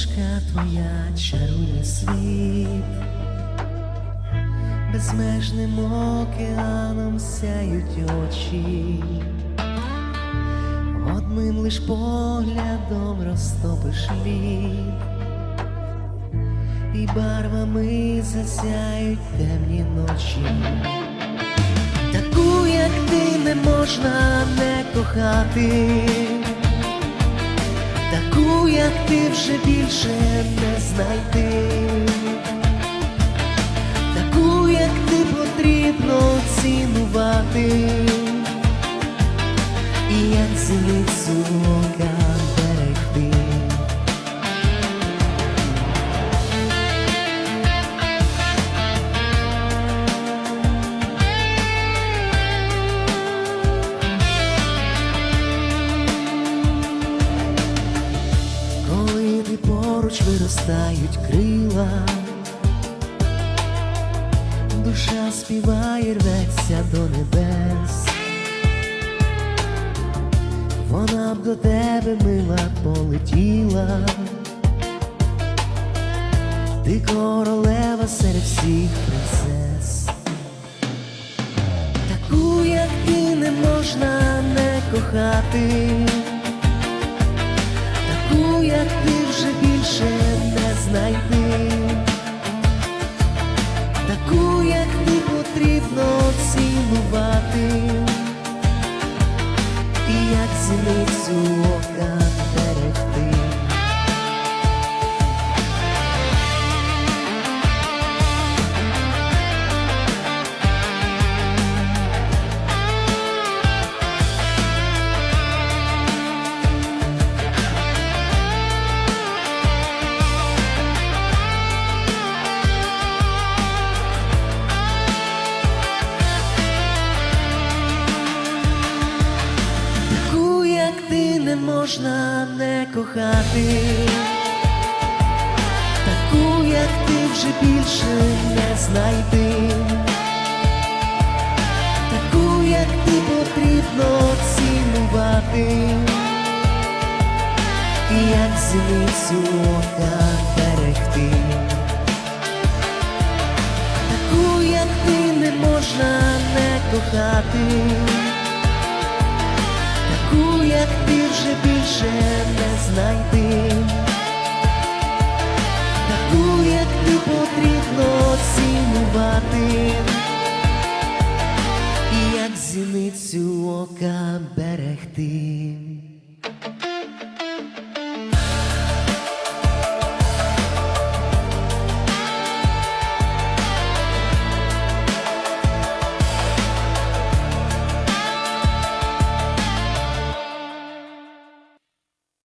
усмішка твоя чарує світ, безмежним океаном сяють очі, одним лиш поглядом розтопиш лід, і барвами засяють темні ночі, таку, як ти не можна не кохати таку, як ти вже більше не знайти, таку, як ти поруч виростають крила, душа співає, рветься до небес, вона б до тебе мила полетіла, ти королева серед всіх принцес, таку, як ти, не можна не кохати. Таку, як ти більше не можна не кохати, таку, як ти вже більше не знайти, таку, як ти потрібно цінувати, і як зіницю ока берегти. Таку, як ти, не можна не кохати. Як ти більше не знайти, таку, як ти потрібно цінувати, і як зіницю ока берегти.